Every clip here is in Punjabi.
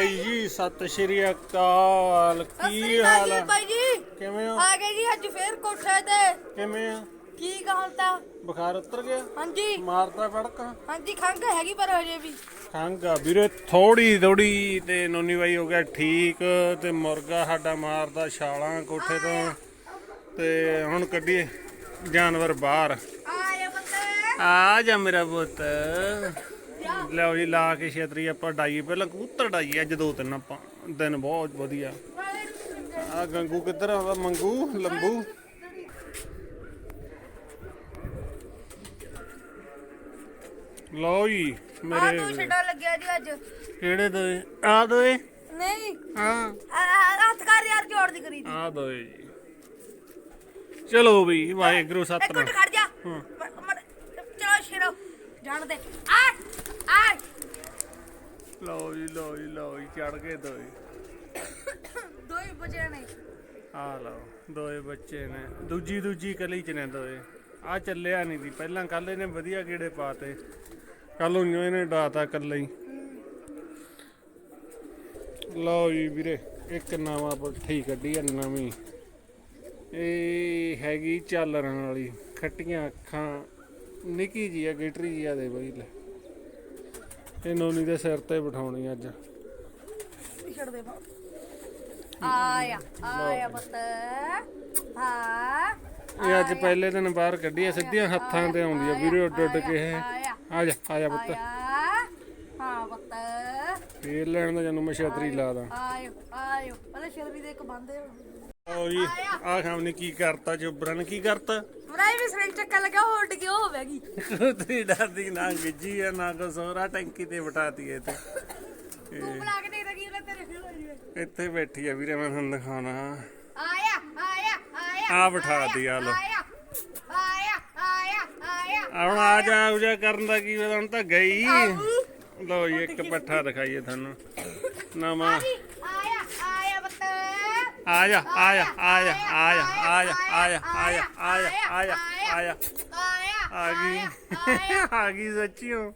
ਬਾਈ ਜੀ ਸਤਿ ਸ਼੍ਰੀ ਅਕਾਲ। ਕੀ ਹਾਲ ਆ? ਅਕਾਲ ਬਾਈ ਜੀ। ਕਿਵੇਂ ਹੋ? ਆ ਗਏ ਜੀ ਅੱਜ ਫੇਰ ਕੋਠੇ ਤੇ। ਕਿਵੇਂ ਆ? ਠੀਕ ਹਾਲਤਾ ਬੁਖਾਰ ਉਤਰ ਗਿਆ? ਹਾਂਜੀ। ਮਾਰਦਾ ਫੜਕਾ ਹਾਂਜੀ ਖੰਘ ਹੈਗੀ ਪਰ ਹਜੇ ਵੀ। ਖੰਗ ਆ ਵੀਰੇ ਥੋੜੀ ਥੋੜੀ ਤੇ ਨੋਨੀ ਬਾਈ ਹੋ ਗਿਆ ਠੀਕ ਤੇ ਮੁਰਗਾ ਸਾਡਾ ਮਾਰਦਾ ਛਾਲਾਂ ਕੋਠੇ ਤੋਂ। ਤੇ ਹੁਣ ਕੱਢੀਏ ਜਾਨਵਰ ਬਾਹਰ। ਆਏ ਬੰਦੇ ਆ ਜਾ ਮੇਰਾ ਪੁੱਤ। ਲਓ ਜੀ ਲਾ ਕੇ ਛੇਤਰੀ ਆਪਾਂ ਡਾਈਏ। ਪਹਿਲਾਂ ਕਬੂਤਰ ਡਾਈਏ ਅੱਜ ਦੋ ਤਿੰਨ ਆਪਾਂ। ਦਿਨ ਬਹੁਤ ਵਧੀਆ। ਆ ਗੰਗੂ ਕਿੱਧਰ ਆਉਂਦਾ ਮੰਗੂ ਲੰਬੂ। ਲਓ ਜੀ ਆ ਮੇਰੇ ਦੋ ਛੱਡਾ ਲੱਗਿਆ ਜੀ ਅੱਜ। ਕਿਹੜੇ ਦੋਏ ਆ ਦੋਏ ਨਹੀਂ। ਹਾਂ। ਆ- ਆ- ਹੱਥ ਕਰ ਯਾਰ ਜੋੜ ਦੀ ਕਰੀ। ਆ ਦੋਏ ਜੀ। ਚਲੋ ਵੀ ਵਾਹਿਗੁਰੂ ਇੱਕ ਸਤਨਾਮ। ਮਿੰਟ ਖੜ ਜਾ। ਹਾਂ। ਚਲੋ ਸ਼ੇਰੋ ਜਾਣ ਦੇ। ਆ ਆ ਲਓ ਜੀ ਲਓ ਜੀ ਲਓ ਜੀ ਚੜ ਗਏ ਦੋਏ। ਦੋ ਹੀ ਬਜੇ ਨੇ। ਆ ਲਓ ਦੋਏ ਬੱਚੇ ਨੇ। ਦੂਜੀ ਦੂਜੀ ਕਲੀ ਚ ਨੇ ਦੋਏ। ਆ ਚੱਲਿਆ ਨਹੀਂ ਦੀ ਪਹਿਲਾਂ ਕੱਲ ਇਹਨੇ ਵਧੀਆ ਕੀੜੇ ਪਾਤੇ। ਕੱਲ ਨੂੰ ਇਹਨੇ ਡਾਤਾ ਕੱਲਾ ਹੀ। ਲਓ ਜੀ ਵੀਰੇ ਇੱਕ ਨਵਾਂ ਪੱਠੀ ਕੱਢੀ ਆ ਨਵੀਂ। ਇਹ ਹੈਗੀ ਚਾਲਰਨ ਵਾਲੀ ਖੱਟੀਆਂ ਅੱਖਾਂ ਨਿੱਕੀ ਜੀ ਆ ਗਿਟਰੀ ਜੀ ਆ ਦੇ ਬਈ ਲੈ। ਇਹ ਨੋਨੀ ਦੇ ਸਿਰ ਤੇ ਬਿਠਾਉਣੀ ਅੱਜ। ਛੱਡ ਦੇ ਬਾ ਆਇਆ ਆਇਆ ਪੁੱਤ। ਹਾਂ ਇਹ ਅੱਜ ਪਹਿਲੇ ਦਿਨ ਬਾਹਰ ਕੱਢੀ ਆ ਸਿੱਧੀਆਂ ਹੱਥਾਂ ਤੇ ਆਉਂਦੀ ਆ ਵੀਰੇ ਉੱਡ ਉੱਡ ਕੇ। ਇਹ ਆ ਜਾ ਆ ਜਾ ਪੁੱਤ। ਆਇਆ। ਹਾਂ ਪੁੱਤ। ਫੇਰ ਲੈਣ ਦਾ ਜਨੂੰ ਮੈਂ ਛਤਰੀ ਲਾ ਦਾਂ। ਆਇਓ ਆਇਓ। ਪਹਿਲੇ ਸ਼ਰਮੀ ਦੇ ਇੱਕ ਬੰਦੇ ਆਓ ਜੀ ਆ ਨੇ ਕੀ ਕਰਤਾ ਜੋਬਰਾਂ ਨੇ ਕੀ ਕਰਤਾ? ਮਰਾਈ ਵੀ ਸਰਿੰਜ ਚੱਕਾ ਲਗਾ ਉੱਡ ਕੇ ਉਹ ਹੋਵੇਗੀ ਤੇ ਡਰਦੀ ਨਾ ਗਿੱਜੀ ਆ ਨਾ ਕੋ ਸੋਰਾ ਟੈਂਕੀ ਤੇ ਬਿਠਾਤੀ ਇਹ ਤੇ ਤੂੰ ਬੁਲਾ ਕੇ ਨਹੀਂ ਰਗੀ ਨਾ ਤੇਰੇ ਫੇਲ ਹੋ ਜਵੇ ਇੱਥੇ ਬੈਠੀ ਆ ਵੀਰੇ ਮੈਂ ਤੁਹਾਨੂੰ ਦਿਖਾਉਣਾ। ਆਇਆ ਆਇਆ ਆਇਆ ਆ ਬਿਠਾਤੀ ਆ ਲੋ ਆਇਆ ਆਇਆ ਆਇਆ ਆਇਆ। ਹੁਣ ਆ ਜਾ ਆ ਜਾ ਕਰਨ ਦਾ ਕੀ ਪਤਾ ਹੁਣ ਤਾਂ ਗਈ। ਜੀ ਇੱਕ ਪੱਠਾ ਦਿਖਾਈਏ ਤੁਹਾਨੂੰ। ਨਵਾਂ। ਆ ਜਾ ਆ ਜਾ ਆ ਜਾ ਆ ਜਾ ਆ ਜਾ ਆ ਜਾ ਆ ਜਾ ਆ ਜਾ ਆ ਜਾ ਆ ਜਾ ਆਇਆ। ਆ ਗਈ। ਆ ਗਈ ਸੱਚੀਓ।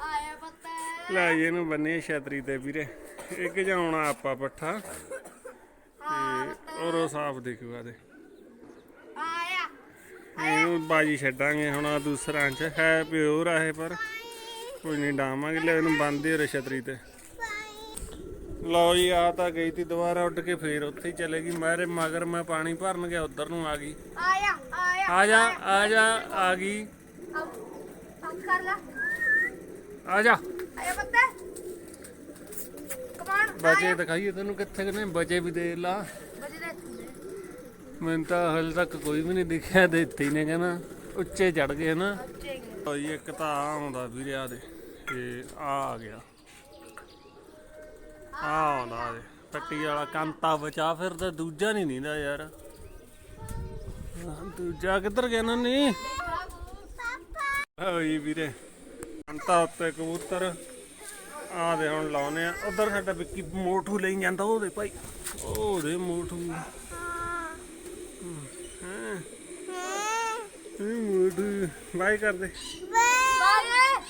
ਆਇਆ ਬੱਤ ਲੈ ਇਹਨੂੰ ਬੰਨੇ ਛਤਰੀ ਤੇ ਵੀਰੇ। ਇੱਕ ਜਾਉਣਾ ਆਪਾ ਪੱਠਾ। ਤੇ ਔਰੋ ਸਾਫ਼ ਦਿਖੂਗਾ ਦੇ ਆਇਆ ਇਹਨੂੰ ਬਾਜੀ ਛੱਡਾਂਗੇ ਹੁਣ ਆ ਦੂਸਰਾ ਚ। ਹੈ ਪਿਓਰ ਆ ਇਹ ਪਰ। ਕੋਈ ਨਹੀਂ ਡਾਵਾਂਗੇ। ਲੈ ਇਹਨੂੰ ਬੰਨਦੇ ਰ ਛਤਰੀ ਤੇ। ਲਓ ਜੀ ਆ ਤਾਂ ਗਈ ਤੀ ਦੁਬਾਰਾ ਉੱਡ ਕੇ ਫੇਰ ਉੱਥੇ ਹੀ ਚਲੇਗੀ ਮੇਰੇ ਮਗਰ ਮੈਂ ਪਾਣੀ ਭਰਨ ਗਿਆ ਉਧਰ ਨੂੰ ਆ ਗਈ। ਆਇਆ ਆਇਆ ਆ ਜਾ ਆ ਜਾ ਆ ਗਈ। ਅਬ ਕਰ ਲਾ। ਆ ਜਾ। ਆਇਆ ਬੱਤ ਕਮਾਨ ਬਚੇ ਦਿਖਾਈਏ ਤੈਨੂੰ ਕਿੱਥੇ ਕਿਨੇ ਬਚੇ ਵੀ ਦੇ ਲਾ। ਦੇ ਮੈਨੂੰ ਤਾਂ ਹਲ ਤੱਕ ਕੋਈ ਵੀ ਨਹੀਂ ਦਿਖਿਆ ਦਿੱਤੀ ਨੇ ਕਹਿੰਦਾ। ਉੱਚੇ ਚੜ ਗਏ ਨਾ। ਬੱਚੇ ਗਏ ਭਾਈ ਇੱਕ ਤਾਂ ਆਉਂਦਾ ਵੀਰੇ ਆ ਦੇ ਤੇ ਆ ਆ ਗਿਆ। ਆ ਆਉਂਦਾ ਦੇ ਪੱਟੀ ਵਾਲਾ ਕੰਤਾ ਬਚਾ ਫਿਰ ਤਾਂ ਦੂਜਾ ਨਹੀਂ ਨੀਂਦਾ ਯਾਰ। ਦੂਜਾ ਕਿੱਧਰ ਗਿਆ ਨਾ ਨੀ ਓਏ ਵੀਰੇ ਕੰਤਾ ਉੱਤੇ ਕਬੂਤਰ। ਆ ਦੇ ਹੁਣ ਲਾਉਨੇ ਆ। ਉਧਰ ਸਾਡਾ ਵਿੱਕੀ ਮੋਠੂ ਲਈ ਜਾਂਦਾ ਉਹਦੇ ਭਾਈ। ਉਹਦੇ ਮੋਠੂ। ਹਾਂ। ਮੋਠੂ। ਬਾਈ ਕਰਦੇ ਬਾਏ।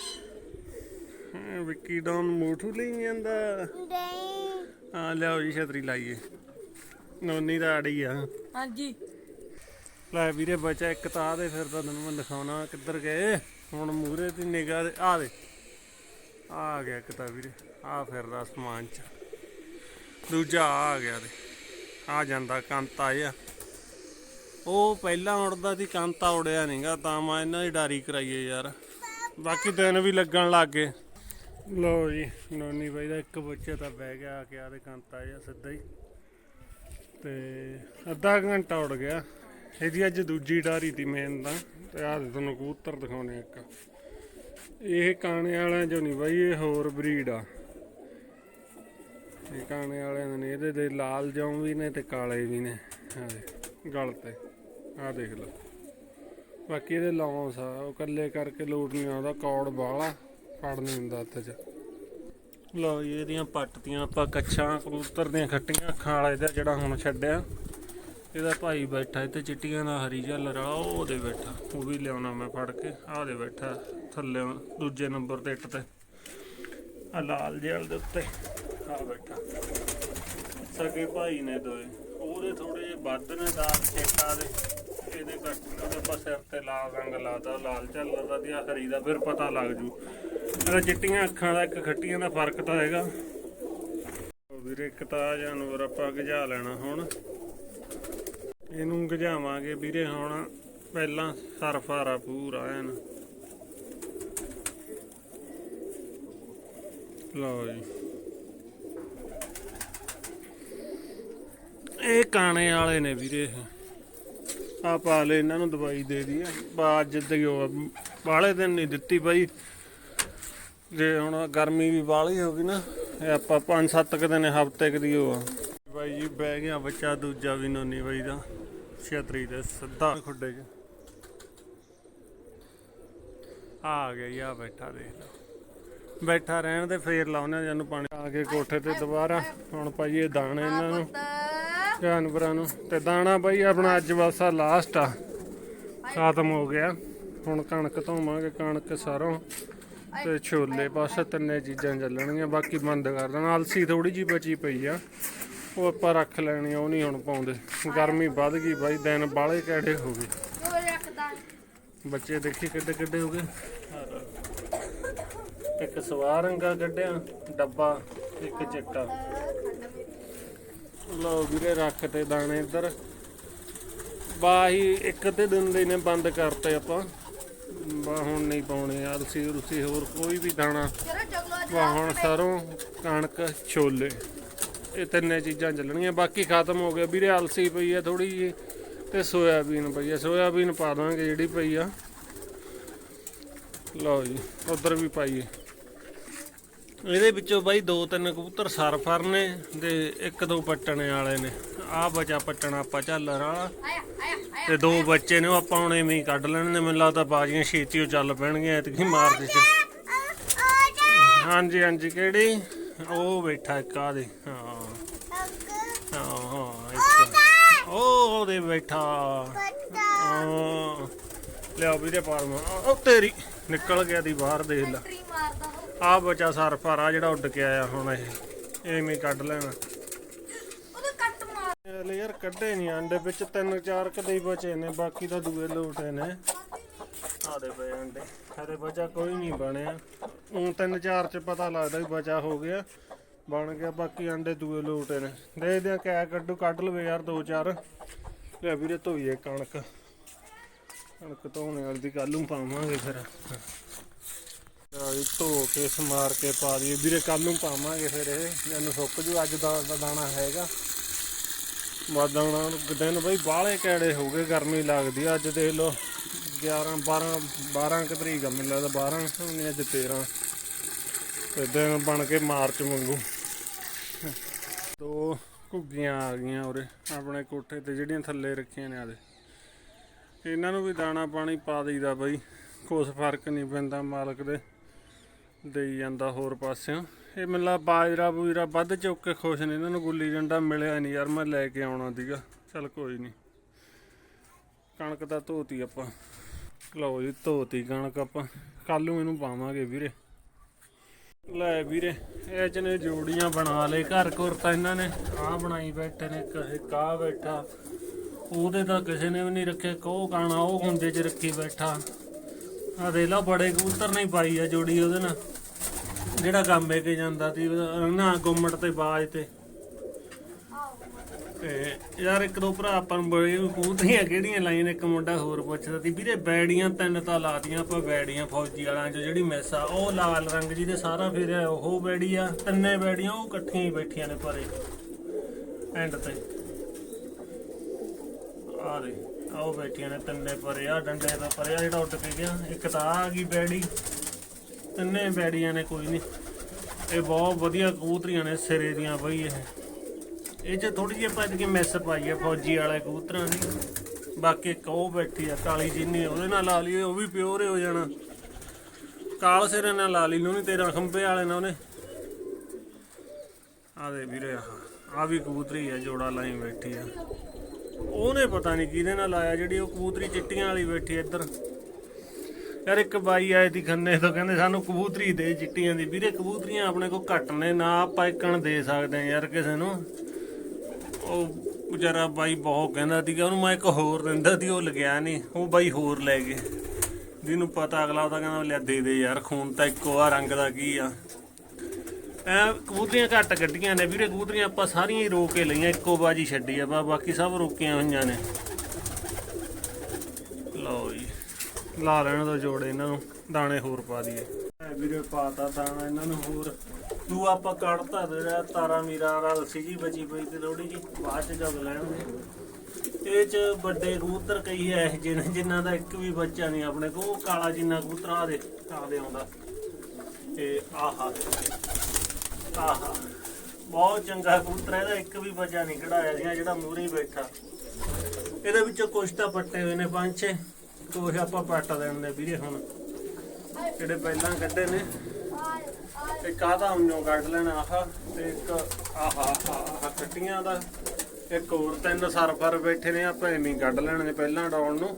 ਹਾਂ, ਵਿੱਕੀ ਡਾਊਨ ਮੋਠੂ ਲਈ ਜਾਂਦਾ। ਹਾਂ ਲਿਆਓ ਜੀ ਛਤਰੀ ਲਾਈਏ। ਨੋਨੀ ਦਾ ਆੜੀ ਆ। ਹਾਂਜੀ। ਲੈ ਵੀਰੇ ਬਚਾ ਇੱਕ ਤਾਂ ਦੇ ਫਿਰ ਤਾਂ ਤੈਨੂੰ ਮੈਂ ਦਿਖਾਉਣਾ ਕਿੱਧਰ ਗਏ। ਹੁਣ ਮੂਰੇ ਦੀ ਨਿਗਾਹ ਦੇ ਆ ਦੇ। ਆ ਗਿਆ ਇੱਕ ਤਾਂ ਵੀਰੇ ਆ ਫਿਰਦਾ ਸਮਾਨ ਚ। ਦੂਜਾ ਆ ਗਿਆ ਦੇ ਆ ਜਾਂਦਾ ਕੰਤਾ ਆ ਉਹ ਪਹਿਲਾਂ ਉੜਦਾ ਸੀ ਕੰਤਾ ਉੜਿਆ ਨਹੀਂਗਾ ਤਾਂ ਮੈਂ ਇਹਨਾਂ ਦੀ ਡਾਰੀ ਕਰਾਈਏ ਯਾਰ। ਬਾਕੀ ਦਿਨ ਵੀ ਲੱਗਣ ਲੱਗ ਗਏ। ਲਓ ਜੀ, ਨੋਨੀ ਬਾਈ ਦਾ ਇੱਕ ਬੱਚਾ ਤਾਂ ਬਹਿ ਗਿਆ, ਆ ਕੇ ਆਦੇ ਕੰਤਾ ਆ ਸਿੱਧਾ ਹੀ। ਤੇ ਅੱਧਾ ਘੰਟਾ ਉੜ ਗਿਆ। ਇਹਦੀ ਅੱਜ ਦੂਜੀ ਡਾਰੀ ਤੀ ਮੇਨ ਤਾਂ, ਤੇ ਆਹ ਤੁਹਾਨੂੰ ਕਬੂਤਰ ਦਿਖਾਉਣੇ ਇੱਕ। ਇਹ ਕਾਣੇ ਵਾਲਿਆਂ ਚੋਂ ਨਹੀਂ ਬਾਈ, ਇਹ ਹੋਰ ਬਰੀਡ ਆ। ਇਹ ਕਾਣੇ ਵਾਲਿਆਂ ਦੇ ਨੇ, ਇਹਦੇ ਦੇ ਲਾਲ ਜੌਂ ਵੀ ਨੇ ਤੇ ਕਾਲੇ ਵੀ ਨੇ। ਗਲ ਤੇ, ਆਹ ਦੇਖ ਲਓ। ਬਾਕੀ ਇਹਦੇ ਲੌਂਸ ਆ, ਉਹ ਕੱਲੇ ਕਰਕੇ ਲੋਟ ਨਹੀਂ ਆਉਂਦਾ, ਕੌੜ ਬਾਲਾ ਫੜ ਨਹੀਂ ਹੁੰਦਾ ਹੱਥ 'ਚ। ਲਓ ਜੀ, ਇਹਦੀਆਂ ਪੱਟਤੀਆਂ ਆਪਾਂ ਕੱਛਾਂ, ਕਬੂਤਰ ਦੀਆਂ ਖੱਟੀਆਂ ਅੱਖਾਂ ਵਾਲੇ ਦਾ ਜਿਹੜਾ ਹੁਣ ਛੱਡਿਆ। ਇਹਦਾ ਭਾਈ ਬੈਠਾ ਇੱਥੇ, ਚਿੱਟੀਆਂ ਦਾ ਹਰੀ ਜਲ ਵਾਲਾ ਉਹਦੇ ਬੈਠਾ। ਉਹ ਵੀ ਲਿਆਉਣਾ ਮੈਂ ਫੜ ਕੇ, ਆਹ ਦੇ ਬੈਠਾ ਥੱਲੇ, ਦੂਜੇ ਨੰਬਰ ਤੇ ਇੱਟ ਤੇ। ਆ ਲਾਲ ਜਲ ਦੇ ਉੱਤੇ ਆ ਬੈਠਾ। ਸਕੇ ਭਾਈ ਨੇ ਦੋਏ। ਉਹਦੇ ਥੋੜੇ ਜਿਹੇ ਵੱਧ ਨੇ ਦਾਲ ਚੇਟਾ ਦੇ। ਇਹਦੇ ਉਹਦੇ ਆਪਾਂ ਸਿਰ ਤੇ ਲਾਲ ਰੰਗ ਲਾਤਾ, ਲਾਲ ਝੱਲਰ ਦਾ ਤੇ ਹਰੀ ਦਾ ਫਿਰ ਪਤਾ ਲੱਗ ਜੂ। ਇਹਦਾ ਚਿੱਟੀਆਂ ਅੱਖਾਂ ਦਾ ਇੱਕ ਖੱਟੀਆਂ ਦਾ ਫ਼ਰਕ ਤਾਂ ਹੈਗਾ। ਉਹ ਵੀਰੇ ਇੱਕ ਤਾਂ ਜਾਨਵਰ ਆਪਾਂ ਗਜਾ ਲੈਣਾ ਹੁਣ। ਇਹਨੂੰ ਗਜਾਵਾਂਗੇ ਵੀਰੇ ਹੁਣ ਪਹਿਲਾਂ ਸਰਫਾਰਾ ਪੂਰਾ ਐਨ। ਲਓ ਜੀ। ਇਹ ਕਾਣੇ ਵਾਲੇ ਨੇ ਵੀਰੇ ਇਹ। ਆ ਪਾ ਲੈ ਇਹਨਾਂ ਨੂੰ ਦਵਾਈ ਦੇ ਦੀ ਬਾਅਦ ਜਿੱਦੇ ਉਹ ਬਾਹਲੇ ਦਿਨ ਨਹੀਂ ਦਿੱਤੀ ਬਾਈ। ਜੇ ਹੁਣ ਗਰਮੀ ਵੀ ਬਾਹਲੀ ਹੋ ਗਈ ਨਾ, ਇਹ ਆਪਾਂ 5-7 ਕੁ ਦਿਨ, ਹਫ਼ਤੇ ਕੁ ਦੀ ਉਹ ਆ। ਬਾਈ ਜੀ, ਬਹਿ ਗਿਆ ਬੱਚਾ, ਦੂਜਾ ਵੀ ਨੋਨੀ ਬਾਈ ਦਾ। ਛਤਰੀ ਦੇ ਸਿੱਧਾ ਖੁੱਡੇ 'ਚ। ਆ ਗਿਆ ਜੀ, ਆ ਬੈਠਾ ਦੇਖ ਲਓ। ਬੈਠਾ ਰਹਿਣ ਦੇ, ਫੇਰ ਲਾਉਣੇ ਜਾਨੂੰ ਪਾਣੀ ਆ ਕੇ ਕੋਠੇ ਤੇ ਦੁਬਾਰਾ। ਹੁਣ ਪਾਈਏ ਦਾਣੇ ਇਹਨਾਂ ਨੂੰ ਜਾਨਵਰਾਂ ਨੂੰ। ਤੇ ਦਾਣਾ ਬਾਈ ਆਪਣਾ ਅੱਜ ਵਾਸਾ ਲਾਸਟ ਆ। ਖਤਮ ਹੋ ਗਿਆ। ਹੁਣ ਕਣਕ ਧੋਵਾਂਗੇ, ਕਣਕ ਸਰੋਂ ਤੇ ਛੋਲੇ ਬਸ ਤਿੰਨੇ ਚੀਜ਼ਾਂ ਚੱਲਣਗੀਆਂ। ਬਾਕੀ ਬੰਦ ਕਰ ਦੇਣਾ। ਅਲਸੀ ਥੋੜੀ ਜੀ ਬਚੀ ਪਈ ਆ। ਉਹ ਆਪਾਂ ਰੱਖ ਲੈਣੀ ਉਹ ਨਹੀਂ ਹੁਣ ਪਾਉਂਦੇ। ਗਰਮੀ ਵੱਧ ਗਈ ਬਾਈ, ਦਿਨ ਬਾਲੇ ਕਿਹੜੇ ਹੋ ਗਏ। ਬੱਚੇ ਦੇਖੀ ਕਿੱਡੇ ਕਿੱਡੇ ਹੋ ਗਏ। ਇੱਕ ਸਵਾਰ ਰੰਗਾ ਕੱਢਿਆ, ਡੱਬਾ, ਇੱਕ ਚਿੱਟਾ। ਲਓ ਵੀਰੇ ਰੱਖ ਤੇ ਦਾਣੇ ਇੱਧਰ। ਬਾਹੀ ਇੱਕ ਤੇ ਦਿਨ ਦੇ ਨੇ ਬੰਦ ਕਰਤੇ ਆਪਾਂ। ਬਾ ਹੁਣ ਨਹੀਂ ਪਾਉਣੇ ਅਲਸੀ ਰੁਸੀ ਹੋਰ ਕੋਈ ਵੀ ਦਾਣਾ। ਵਾ ਹੁਣ ਸਰੋਂ ਕਣਕ ਛੋਲੇ। ਇਹ ਤਿੰਨੇ ਚੀਜ਼ਾਂ ਚੱਲਣਗੀਆਂ ਬਾਕੀ ਖਤਮ ਹੋ ਗਿਆ। ਵੀਰੇ ਅਲਸੀ ਪਈ ਆ ਥੋੜੀ ਜੀ ਤੇ ਸੋਇਆਬੀਨ ਪਈ ਆ। ਸੋਇਆਬੀਨ ਪਾ ਦਾਂਗੇ ਜਿਹੜੀ ਪਈ ਆ। ਲਓ ਜੀ ਉਧਰ ਵੀ ਪਾਈਏ ਇਹਦੇ ਵਿੱਚੋਂ ਬਾਈ ਦੋ ਤਿੰਨ ਕਬੂਤਰ ਸਰਫਰ ਨੇ ਤੇ ਇੱਕ ਦੋ ਪੱਟਣੇ ਵਾਲੇ ਨੇ। ਆਹ ਬਚਾ ਪੱਟਣਾ ਆਪਾਂ ਝਾਲਰ ਵਾਲਾ ਤੇ ਦੋ ਬੱਚੇ ਨੇ ਉਹ ਆਪਾਂ ਹੁਣ ਐਵੇਂ ਹੀ ਕੱਢ ਲੈਣੇ ਨੇ। ਮੈਨੂੰ ਲੱਗਦਾ ਬਾਜੀਆਂ ਛੇਤੀ ਉਹ ਚੱਲ ਪੈਣਗੀਆਂ, ਐਤਕੀ ਮਾਰਦੇ ਚ ਹਾਂਜੀ ਹਾਂਜੀ, ਕਿਹੜੀ? ਉਹ ਬੈਠਾ ਇੱਕ ਆ ਦੇ। ਹਾਂ। ਹਾਂ ਹਾਂ, ਇੱਕ। ਉਹ ਉਹਦੇ ਬੈਠਾ। ਹਾਂ। ਲਿਆ ਵੀਰੇ ਪਾਰਮਾ ਉਹ ਤੇਰੀ। ਨਿਕਲ ਗਿਆ ਦੀ ਬਾਹਰ ਦੇਖ ਲੈ। ਟਰੀ ਮਾਰਦਾ ਉਹ ਆ ਬਚਾ ਸਰਫਰ ਆ ਜਿਹੜਾ ਉੱਡ ਕੇ ਆਇਆ ਹੁਣ ਇਹ। ਐਵੇਂ ਹੀ ਕੱਢ ਲੈਣਾ। ਉਹਦੇ ਕੱਟ ਮਾਰ। ਲੈ ਯਾਰ ਕੱਢੇ ਨਹੀਂ ਅੰਡੇ ਵਿੱਚ ਤਿੰਨ ਚਾਰ ਕਦੇ ਹੀ ਬਚੇ ਨੇ ਬਾਕੀ ਤਾਂ ਦੂਏ ਲੋਟੇ ਨੇ। ਆਦੇ ਪਏ ਅੰਡੇ ਹਰੇ ਬਚਾ ਕੋਈ ਨਹੀਂ ਬਣਿਆ। ਉਹ ਤਿੰਨ ਚਾਰ ਚ ਪਤਾ ਲੱਗਦਾ ਵੀ ਬਚਾ ਹੋ ਗਿਆ ਬਣ ਗਿਆ ਬਾਕੀ ਅੰਡੇ ਦੂਏ ਲੋਟੇ ਨੇ। ਦੇਖਦੇ ਆ ਕਿਆ ਕੱਢੂ ਕੱਢ ਲਵੇ ਯਾਰ ਦੋ ਚਾਰ। ਲੈ ਵੀਰੇ ਧੋਈਏ ਕਣਕ। ਕਣਕ ਧੋਣੇ ਵਾਲੀ ਦੀ ਕੱਲ ਨੂੰ ਪਾਵਾਂਗੇ ਫਿਰ। ਆਹ ਧੋ ਕੇ ਸਮਾਰ ਕੇ ਪਾ ਦਈਏ। ਵੀਰੇ ਕੱਲ ਨੂੰ ਪਾਵਾਂਗੇ ਫਿਰ ਇਹ। ਜਦੋਂ ਸੁੱਕ ਜੂ, ਅੱਜ ਦਾ ਦਾਣਾ ਹੈਗਾ। ਵਾਦਾਣਾ ਦਿਨ। ਬਈ ਬਾਹਲੇ ਕਿਹੜੇ ਹੋ ਗਏ, ਗਰਮੀ ਲੱਗਦੀ ਅੱਜ ਦੇਖ ਲਓ 11 12 12 ਕੁ ਤਰੀਕ ਆ, ਮੈਨੂੰ ਲੱਗਦਾ 12 ਨਹੀਂ ਅੱਜ 13 ਤੇ ਦਿਨ ਬਣ ਕੇ ਮਾਰਚ ਮੰਗੂ ਦੋ ਘੁੱਗੀਆਂ ਆ ਗਈਆਂ ਉਰੇ, ਆਪਣੇ ਕੋਠੇ ਤੇ ਜਿਹੜੀਆਂ ਥੱਲੇ ਰੱਖੀਆਂ ਨੇ ਆਦੇ ਇਹਨਾਂ ਨੂੰ ਵੀ ਦਾਣਾ ਪਾਣੀ ਪਾ ਦਈਦਾ ਬਈ। ਕੁਛ ਫ਼ਰਕ ਨਹੀਂ ਪੈਂਦਾ ਮਾਲਕ ਦੇ। ਦੇਈ ਜਾਂਦਾ ਹੋਰ ਪਾਸਿਓਂ। ਇਹ ਮਿਲਾ ਬਾਜਰਾ ਬੂਜਰਾ ਵੱਧ ਚੁੱਕ ਕੇ ਖੁਸ਼ ਨੇ। ਇਹਨਾਂ ਨੂੰ ਗੁੱਲੀ ਡੰਡਾ ਮਿਲਿਆ ਨਹੀਂ ਯਾਰ, ਮੈਂ ਲੈ ਕੇ ਆਉਣਾ ਸੀਗਾ। ਚੱਲ ਕੋਈ ਨਹੀਂ ਕਣਕ ਤਾਂ ਧੋਤੀ ਆਪਾਂ। ਲਓ ਜੀ, ਧੋਤੀ ਕਣਕ ਆਪਾਂ। ਕੱਲ ਨੂੰ ਇਹਨੂੰ ਪਾਵਾਂਗੇ ਵੀਰੇ। ਲੈ ਵੀਰੇ, ਇਹ ਚ ਨੇ ਜੋੜੀਆਂ ਬਣਾ ਲਏ। ਘਰ ਘਰ ਤਾਂ ਇਹਨਾਂ ਨੇ। ਆਹ ਬਣਾਈ ਬੈਠੇ ਨੇ ਇੱਕ ਕਾ ਬੈਠਾ। ਉਹਦੇ ਤਾਂ ਕਿਸੇ ਨੇ ਵੀ ਨਹੀਂ ਰੱਖੇ ਕੋ ਕਾਣਾ ਉਹ ਹੁੰਦੇ ਚ ਰੱਖੀ ਬੈਠਾ। ਆ ਦੇ ਬੜੇ ਕਬੂਤਰ ਨਹੀਂ ਪਾਈ ਆ ਜੋੜੀ ਉਹਦੇ ਨਾਲ। ਜਿਹੜਾ ਕੰਮ ਕੇ ਜਾਂਦਾ ਸੀ ਨਾ ਗੁੰਮਟ ਤੇ ਬਾਜ ਤੇ। ਤੇ ਯਾਰ ਇੱਕ ਦੋ ਭਰਾ ਆਪਾਂ ਨੂੰ ਬੜੇ ਕਬੂਤਰੀਆਂ ਕਿਹੜੀਆਂ ਲਾਈਆਂ ਨੇ, ਇੱਕ ਮੁੰਡਾ ਹੋਰ ਪੁੱਛਦਾ ਸੀ, ਵੀਰੇ ਬੈੜੀਆਂ ਤਿੰਨ ਤਾਂ ਲਾਤੀਆਂ ਆਪਾਂ, ਬੈੜੀਆਂ ਫੌਜੀ ਵਾਲਾਂ ਚ ਜਿਹੜੀ ਮੈਸ ਆ, ਉਹ ਲਾਲ ਰੰਗ ਜੀ ਦੇ ਸਾਰਾ ਫੇਰਿਆ, ਉਹ ਬੈੜੀ ਆ, ਤਿੰਨੇ ਬੈੜੀਆਂ ਉਹ ਇਕੱਠੀਆਂ ਹੀ ਬੈਠੀਆਂ ਨੇ ਪਰੇ। ਐਂਡ ਤੇ। ਆ ਦੇ ਆਓ ਬੈਠੀਆਂ ਨੇ ਤਿੰਨੇ ਪਰੇ ਡੰਡੇ ਦਾ ਪਰੇ ਜਿਹੜਾ ਉੱਡ ਕੇ ਗਿਆ, ਇੱਕ ਤਾਂ ਆ ਗਈ ਬੈੜੀ। ਤਿੰਨੇ ਬੈੜੀਆਂ ਨੇ ਕੋਈ ਨਹੀਂ। ਇਹ ਬਹੁਤ ਵਧੀਆ ਕਬੂਤਰੀਆਂ ਨੇ ਸਿਰੇ ਦੀਆਂ ਬਈ ਇਹ। ਇਹ ਚ ਥੋੜੀ ਜਿਹੀ ਭੱਜ ਕੇ ਮਿਸ ਪਾਈ ਹੈ ਫੌਜੀ ਵਾਲੇ ਕਬੂਤਰਾਂ ਦੀ। ਬਾਕੀ ਇੱਕ ਉਹ ਬੈਠੀ ਆ, ਕਾਲੀ ਜਿੰਨੀ, ਉਹਦੇ ਨਾਲ ਲਾ ਲਈ ਉਹ ਵੀ ਪਿਓਰ ਹੋ ਜਾਣਾ। ਕਾਲ ਸਿਰੇ ਨਾਲ ਲਾ ਲਈ ਨੂੰ ਨਹੀਂ ਤੇਰਾ ਖੰਭੇ ਵਾਲੇ ਨਾਲ ਉਹਨੇ। ਆ ਦੇ ਵੀਰੇ, ਆਹ ਆ ਵੀ ਕਬੂਤਰੀ ਆ, ਜੋੜਾ ਲਾਈ ਬੈਠੀ ਆ। ਉਹਨੇ ਪਤਾ ਨਹੀਂ ਕਿਹਦੇ ਨਾਲ ਲਾਇਆ ਜਿਹੜੀ ਉਹ ਕਬੂਤਰੀ ਚਿੱਟੀਆਂ ਵਾਲੀ ਬੈਠੀ ਇੱਧਰ। ਯਾਰ ਇੱਕ ਬਾਈ ਆਏ ਦੀ ਖੰਨੇ ਤੋਂ, ਕਹਿੰਦੇ ਸਾਨੂੰ ਕਬੂਤਰੀ ਦੇ ਚਿੱਟੀਆਂ ਦੀ। ਵੀਰੇ, ਕਬੂਤਰੀਆਂ ਆਪਣੇ ਕੋਲ ਘੱਟ ਨੇ, ਨਾ ਆਪਾਂ ਇੱਕਣ ਦੇ ਸਕਦੇ ਆ ਯਾਰ ਕਿਸੇ ਨੂੰ। ਉਹ ਵਿਚਾਰਾ ਬਾਈ ਬਹੁਤ ਕਹਿੰਦਾ ਸੀਗਾ, ਉਹਨੂੰ ਮੈਂ ਇੱਕ ਹੋਰ ਦਿੰਦਾ ਸੀ, ਉਹ ਲਗਿਆ ਨਹੀਂ। ਉਹ ਬਾਈ ਹੋਰ ਲੈ ਗਏ। ਜਿਹਨੂੰ ਪਤਾ ਅਗਲਾ ਉਹਦਾ ਕਹਿੰਦਾ, ਲੈ ਦੇ ਦੇ ਯਾਰ, ਖੂਨ ਤਾਂ ਇੱਕੋ ਆ, ਰੰਗ ਦਾ ਕੀ ਆ? ਕਬੂਤਰੀਆਂ ਘੱਟ ਕੱਢੀਆਂ ਨੇ ਵੀਰੇ, ਕਬੂਤਰੀਆਂ ਆਪਾਂ ਸਾਰੀਆਂ ਹੀ ਰੋਕ ਕੇ ਲਈਆਂ, ਇੱਕੋ ਬਾਜੀ ਛੱਡੀ ਆ ਬਾਕੀ ਸਭ ਰੋਕੀਆਂ ਹੋਈਆਂ ਨੇ। ਲਓ ਜੀ, ਲਾ ਲੈਣ ਦੋ ਜੋੜੇ ਇਹਨਾਂ ਨੂੰ, ਦਾਣੇ ਹੋਰ ਪਾ ਦਈਏ। ਵੀਰੇ ਪਾਤਾ ਦਾਣਾ ਇਹਨਾਂ ਨੂੰ ਹੋਰ। ਤੂੰ ਆਪਾਂ ਕੱਢਤਾ ਦੇ ਰਿਹਾ ਤਾਰਾ ਮੀਰਾ ਨਾਲ ਸੀ ਜੀ, ਬਚੀ ਪਈ ਤੇ ਥੋੜੀ ਜੀ, ਬਾਅਦ ਚ ਜਗ ਲੈਣਗੇ ਇਹ ਚ ਵੱਡੇ ਕਬੂਤਰ ਕਈ ਐ ਜਿਹਨਾਂ ਜਿਨ੍ਹਾਂ ਦਾ ਇੱਕ ਵੀ ਬੱਚਾ ਨਹੀਂ ਆਪਣੇ ਕੋਲ ਕਾਲਾ ਜਿੰਨਾ ਕਬੂਤਰ ਆ ਦੇ ਆ ਦੇ ਆਉਂਦਾ। ਤੇ ਆਹਾ ਆਹਾ, ਬਹੁਤ ਚੰਗਾ ਕਬੂਤਰ ਇਹਦਾ, ਇੱਕ ਵੀ ਬੱਚਾ ਨਹੀਂ ਕਢਾਇਆ ਸੀ ਜਿਹੜਾ ਮੂਰੇ ਹੀ ਬੈਠਾ। ਇਹਦੇ ਵਿੱਚੋਂ ਕੁਛ ਤਾਂ ਪੱਟੇ ਹੋਏ ਨੇ ਪੰਜ ਛੇ, ਕੁਛ ਆਪਾਂ ਪੱਟ ਦੇਣ ਨੇ ਵੀਰੇ ਹੁਣ। ਜਿਹੜੇ ਪਹਿਲਾਂ ਕੱਢੇ ਨੇ, ਇੱਕ ਆਹ ਉਹਨੋਂ ਕੱਢ ਲੈਣਾ, ਆਹ ਤੇ ਇੱਕ ਆਹ ਆਹ ਆਹ ਕੱਟੀਆਂ ਦਾ। ਇੱਕ ਹੋਰ ਤਿੰਨ ਸਰਫਰ ਬੈਠੇ ਨੇ, ਆਪਾਂ ਐਵੇਂ ਕੱਢ ਲੈਣੇ ਨੇ ਪਹਿਲਾਂ ਡਾਉਣ ਨੂੰ।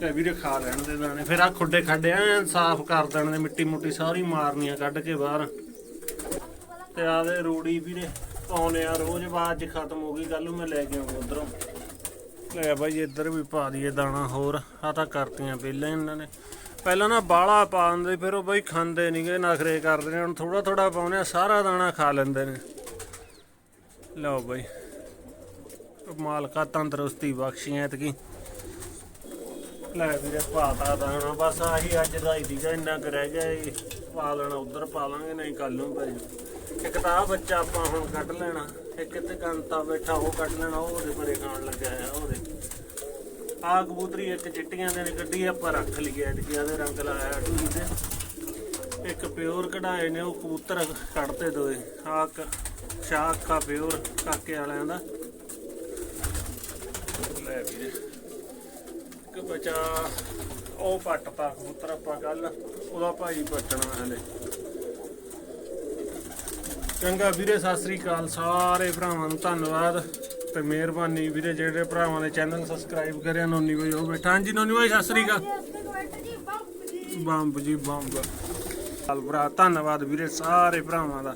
ਤੇ ਵੀਰੇ ਖਾ ਲੈਣ ਦੇ ਦਾਣੇ। ਫਿਰ ਆ ਖੁੱਡੇ ਖੱਡੇ ਐਨ ਸਾਫ਼ ਕਰ ਦੇਣ ਨੇ ਮਿੱਟੀ ਮੁੱਟੀ ਸਾਰੀ ਮਾਰਨੀਆਂ ਕੱਢ ਕੇ ਬਾਹਰ। ਤੇ ਆਦੇ ਰੂੜੀ ਵੀਰੇ ਪਾਉਨੇ ਆ ਰੋਜ਼, ਬਾਅਦ ਚ ਖਤਮ ਹੋ ਗਈ ਕੱਲ ਨੂੰ ਮੈਂ ਲੈ ਕੇ ਆਉਂਗਾ ਉਧਰੋਂ। ਲੈ ਬਾਈ, ਇੱਧਰ ਵੀ ਪਾ ਦਈਏ ਦਾਣਾ ਹੋਰ ਆ ਤਾਂ ਕਰਤੀਆਂ ਪਹਿਲਾਂ ਇਹਨਾਂ ਨੇ। ਪਹਿਲਾਂ ਨਾ ਬਾਲਾ ਪਾ ਦਿੰਦੇ, ਫਿਰ ਉਹ ਬਾਈ ਖਾਂਦੇ ਨਹੀਂਗੇ ਨਖਰੇ ਕਰਦੇ ਨੇ, ਹੁਣ ਥੋੜਾ ਥੋੜਾ ਪਾਉਨੇ ਆ, ਸਾਰਾ ਦਾਣਾ ਖਾ ਲੈਂਦੇ ਨੇ। ਲਓ ਬਾਈ ਮਾਲਕਾ ਤੰਦਰੁਸਤੀ ਬਖਸ਼ੀ ਐਤਕੀ। ਲੈ ਵੀਰੇ ਪਾਤਾ ਦਾਣਾ, ਬਸ ਆਹੀ ਅੱਜ ਦਾ ਹੀ ਦੀਗਾ ਇੰਨਾ ਕੁ ਰਹਿ ਗਿਆ ਇਹ। ਪਾ ਲੈਣਾ, ਉਧਰ ਪਾ ਲਾਂਗੇ, ਨਹੀਂ ਕੱਲ ਨੂੰ ਪੈ ਇੱਕ ਤਾਂ ਆਹ ਬੱਚਾ ਆਪਾਂ ਹੁਣ ਕੱਢ ਲੈਣਾ, ਇੱਕ ਤੇ ਕੰਤਾ ਬੈਠਾ, ਉਹ ਕੱਢ ਲੈਣਾ, ਉਹ ਉਹਦੇ ਬੜੇ ਖਾਣ ਲੱਗਿਆ ਆ ਉਹਦੇ। ਆਹ ਕਬੂਤਰੀ ਇੱਕ ਚਿੱਟੀਆਂ ਦੇ ਨੇ ਕੱਢੀ, ਆਪਾਂ ਰੱਖ ਲਈਏ ਐਤਕੀ ਆਦੇ ਰੰਗ ਲਾਇਆ ਟੂਈ ਤੇ ਇੱਕ ਪਿਓਰ ਕਢਾਏ ਨੇ, ਉਹ ਕਬੂਤਰ ਕੱਢਤੇ ਦੋਏ। ਆਹ ਕ- ਪਿਓਰ ਕਾਕੇ ਵਾਲਿਆਂ ਦਾ। ਲੈ ਵੀਰੇ। ਇੱਕ ਬਚਾ, ਉਹ ਪੱਟਤਾ ਕਬੂਤਰ ਆਪਾਂ ਕੱਲ ਉਹਦਾ ਭਾਈ ਪੱਟਣਾ ਹਲੇ। ਚੰਗਾ ਵੀਰੇ, ਸਤਿ ਸ੍ਰੀ ਅਕਾਲ ਸਾਰੇ ਭਰਾਵਾਂ ਨੂੰ, ਧੰਨਵਾਦ ਤੇ ਮਿਹਰਬਾਨੀ ਵੀਰੇ, ਜਿਹੜੇ ਭਰਾਵਾਂ ਨੇ ਚੈਨਲ ਸਬਸਕ੍ਰਾਈਬ ਕਰਿਆ, ਨੋਨੀ ਬਾਈ ਉਹ ਬੈਠਾ। ਹਾਂਜੀ ਨੋਨੀ ਬਾਈ, ਸਤਿ ਸ੍ਰੀ ਅਕਾਲ। ਬੰਬ ਜੀ, ਬੰਬ। ਹਾਲ ਭਰਾ ਧੰਨਵਾਦ ਵੀਰੇ, ਸਾਰੇ ਭਰਾਵਾਂ ਦਾ।